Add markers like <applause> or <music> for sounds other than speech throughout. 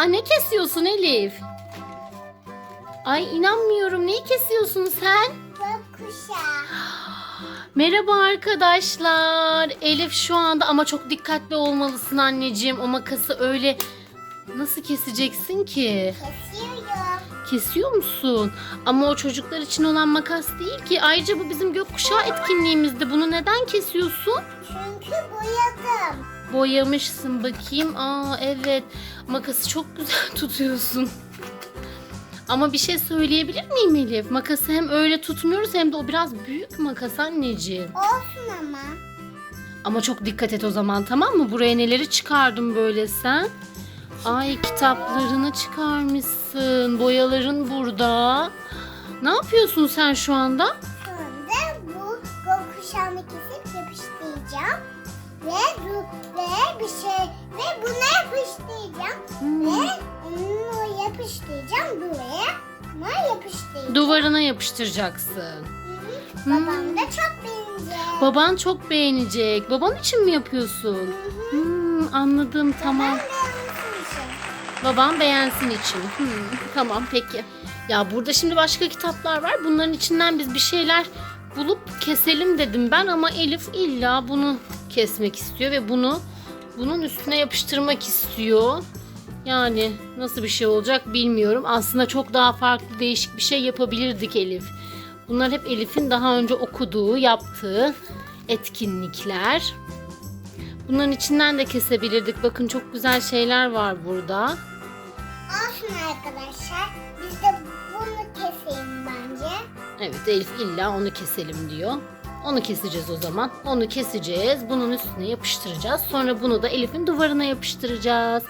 Aa ne kesiyorsun Elif? Ay inanmıyorum. Neyi kesiyorsun sen? Gökkuşağı. <gasps> Merhaba arkadaşlar. Elif şu anda ama çok dikkatli olmalısın anneciğim. O makası öyle nasıl keseceksin ki? Kesiyorum. Kesiyor musun? Ama o çocuklar için olan makas değil ki. Ayrıca bu bizim gökkuşağı etkinliğimizde. Bunu neden kesiyorsun? Çünkü boyadım. Boyamışsın bakayım. Aa evet. Makası çok güzel <laughs> tutuyorsun. Ama bir şey söyleyebilir miyim Elif? Makası hem öyle tutmuyoruz hem de o biraz büyük makas anneciğim. Olsun ama. Ama çok dikkat et o zaman tamam mı? Buraya neleri çıkardın böyle sen? Ay kitaplarını çıkarmışsın. Boyaların burada. Ne yapıyorsun sen şu anda? Sonra bu gökkuşağını kesip yapıştıracağım. Ve, bu, ve bir şey ve buna yapıştıracağım. Hmm. Ve onu yapıştıracağım buraya. Buna yapıştıracağım. Duvarına yapıştıracaksın. Hı hı. Hmm. Babam da çok beğenecek. Baban çok beğenecek. Baban için mi yapıyorsun? Hmm, anladım tamam. Ben beğenmişim için. Babam beğensin için. Hmm, tamam peki. Ya burada şimdi başka kitaplar var. Bunların içinden biz bir şeyler bulup keselim dedim ben ama Elif illa bunu kesmek istiyor ve bunu bunun üstüne yapıştırmak istiyor. Yani nasıl bir şey olacak bilmiyorum. Aslında çok daha farklı değişik bir şey yapabilirdik Elif. Bunlar hep Elif'in daha önce okuduğu, yaptığı etkinlikler. Bunların içinden de kesebilirdik. Bakın çok güzel şeyler var burada. Olsun arkadaşlar. Biz de bunu keseyim bence. Evet Elif illa onu keselim diyor. Onu keseceğiz o zaman. Onu keseceğiz. Bunun üstüne yapıştıracağız. Sonra bunu da Elif'in duvarına yapıştıracağız.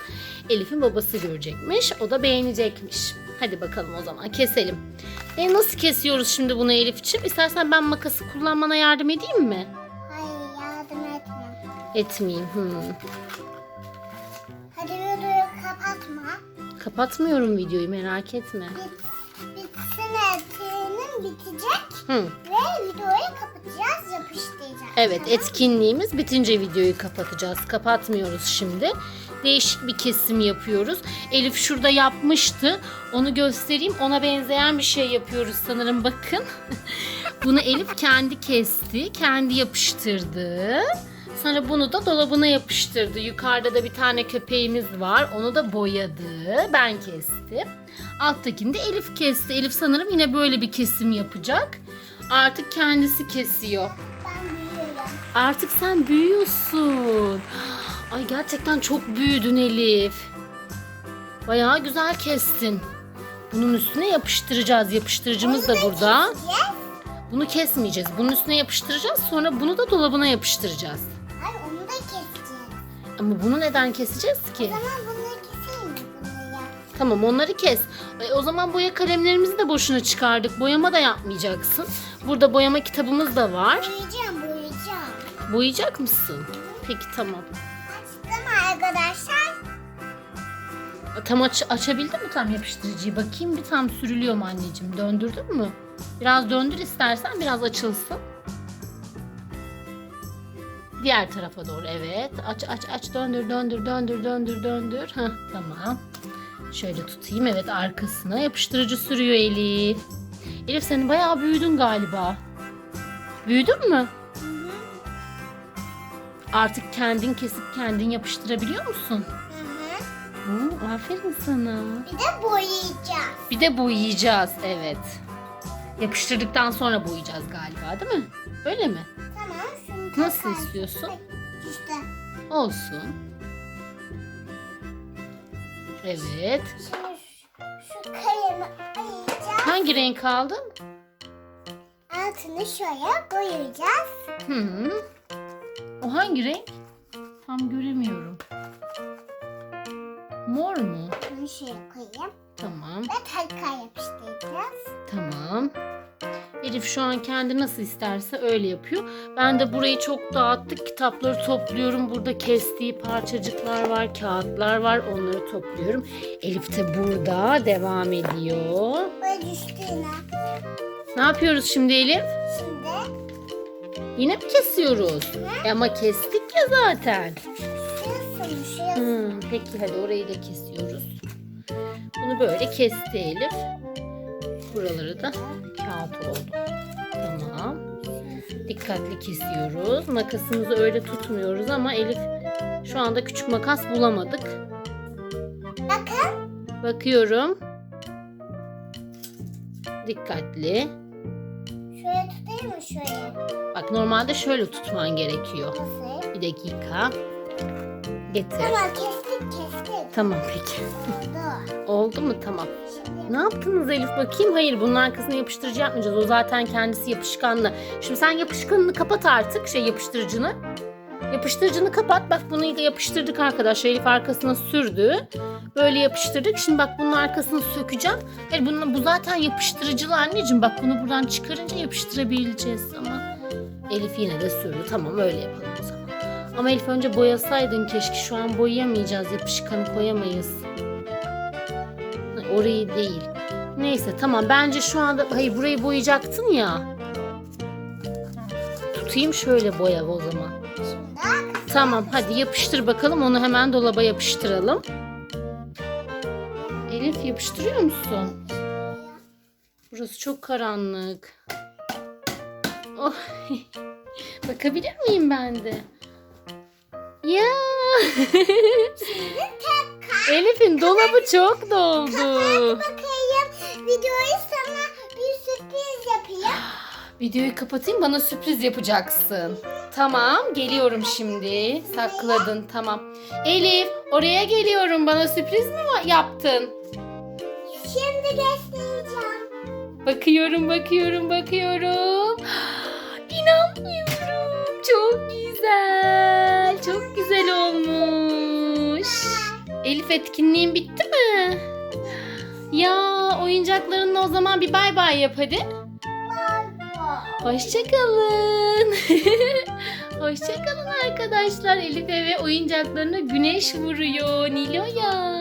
Elif'in babası görecekmiş. O da beğenecekmiş. Hadi bakalım o zaman keselim. E nasıl kesiyoruz şimdi bunu Elif'ciğim? İstersen ben makası kullanmana yardım edeyim mi? Hayır yardım etme. Etmeyeyim. Hmm. Hadi videoyu kapatma. Kapatmıyorum videoyu merak etme. Bit, bitsin etkinliğin bitecek Hı. ve videoyu kapatacağız yapıştıracağız. Evet Tamam? etkinliğimiz bitince videoyu kapatacağız. Kapatmıyoruz şimdi. Değişik bir kesim yapıyoruz. Elif şurada yapmıştı. Onu göstereyim. Ona benzeyen bir şey yapıyoruz sanırım. Bakın. <laughs> Bunu Elif kendi kesti. Kendi yapıştırdı. Sonra bunu da dolabına yapıştırdı. Yukarıda da bir tane köpeğimiz var. Onu da boyadı. Ben kestim. Alttakini de Elif kesti. Elif sanırım yine böyle bir kesim yapacak. Artık kendisi kesiyor. Ben büyüyorum. Artık sen büyüyorsun. Ay gerçekten çok büyüdün Elif. Bayağı güzel kestin. Bunun üstüne yapıştıracağız. Yapıştırıcımız da burada. Bunu kesmeyeceğiz. Bunun üstüne yapıştıracağız. Sonra bunu da dolabına yapıştıracağız. Da keseceğiz. Ama bunu neden keseceğiz O ki? zaman bunları keseyim mi bunları? Tamam onları kes. E, o zaman boya kalemlerimizi de boşuna çıkardık. Boyama da yapmayacaksın. Burada boyama kitabımız da var. Boyayacağım boyayacağım. Boyayacak mısın? Peki tamam. Açtım arkadaşlar. Tam aç, açabildin mi tam yapıştırıcıyı? Bakayım bir tam sürülüyor mu anneciğim? Döndürdün mü? Biraz döndür istersen biraz açılsın. Diğer tarafa doğru evet. Aç aç aç döndür döndür döndür döndür döndür. Heh, tamam. Şöyle tutayım evet arkasına yapıştırıcı sürüyor Elif. Elif sen bayağı büyüdün galiba. Büyüdün mü? Hı hı. Artık kendin kesip kendin yapıştırabiliyor musun? Hı hı. Hı, aferin sana. Bir de boyayacağız. Bir de boyayacağız evet. Yapıştırdıktan sonra boyayacağız galiba değil mi? Öyle mi? Nasıl istiyorsun? İşte Olsun. Evet. şimdi şu, şu kalemi ayıracağız. Hangi renk aldın? Altını şöyle boyayacağız. Hı -hı. O hangi renk? Tam göremiyorum. Mor mu? Bunu şöyle koyayım. Tamam. Ve takar yapıştıracağız. Tamam. Elif şu an kendi nasıl isterse öyle yapıyor. Ben de burayı çok dağıttık. Kitapları topluyorum. Burada kestiği parçacıklar var, kağıtlar var. Onları topluyorum. Elif de burada devam ediyor. Böyle düştüğüne. Ne yapıyoruz şimdi Elif? Şimdi Yine mi kesiyoruz? E ama kestik ya zaten. şurasını. Hmm, peki hadi orayı da kesiyoruz. Bunu böyle kesti Elif. Buraları da kağıt oldu. Tamam. Dikkatli kesiyoruz. Makasımızı öyle tutmuyoruz ama Elif şu anda küçük makas bulamadık. Bakın. Bakıyorum. Dikkatli. Şöyle tutayım mı şöyle? Bak normalde şöyle tutman gerekiyor. Nasıl? Bir dakika. Getir. Tamam kestik kestik. Tamam peki. Oldu mu? Tamam. Şimdi Ne yaptınız Elif bakayım? Hayır bunun arkasına yapıştırıcı yapmayacağız. O zaten kendisi yapışkanlı. Şimdi sen yapışkanını kapat artık. Şey yapıştırıcını. Yapıştırıcını kapat. Bak bunu yapıştırdık arkadaşlar. Elif arkasına sürdü. Böyle yapıştırdık. Şimdi bak bunun arkasını sökeceğim. Hayır bunun, bu zaten yapıştırıcılı anneciğim. Bak bunu buradan çıkarınca yapıştırabileceğiz ama Elif yine de sürdü. Tamam öyle yapalım o zaman. Ama Elif önce boyasaydın keşke. Şu an boyayamayacağız. Yapışkanı koyamayız. Ay, Orayı değil. Neyse tamam bence şu anda hayır burayı boyayacaktın ya. Tutayım şöyle boya o zaman. Tamam hadi yapıştır bakalım onu hemen dolaba yapıştıralım. Elif yapıştırıyor musun? Burası çok karanlık. Oh. <laughs> Bakabilir miyim ben de? Ya. Elif'in dolabı çok doldu. bakayım. Videoyu sana bir sürpriz yapayım. Videoyu kapatayım bana sürpriz yapacaksın. Tamam geliyorum şimdi. Sakladın tamam. Elif oraya geliyorum bana sürpriz mi va- yaptın? Şimdi göstereceğim. Bakıyorum bakıyorum bakıyorum. Elif etkinliğin bitti mi? Ya oyuncaklarınla o zaman bir bay bay yap hadi. Hoşçakalın. <laughs> Hoşçakalın arkadaşlar. Elif eve oyuncaklarına güneş vuruyor. Nilo'ya.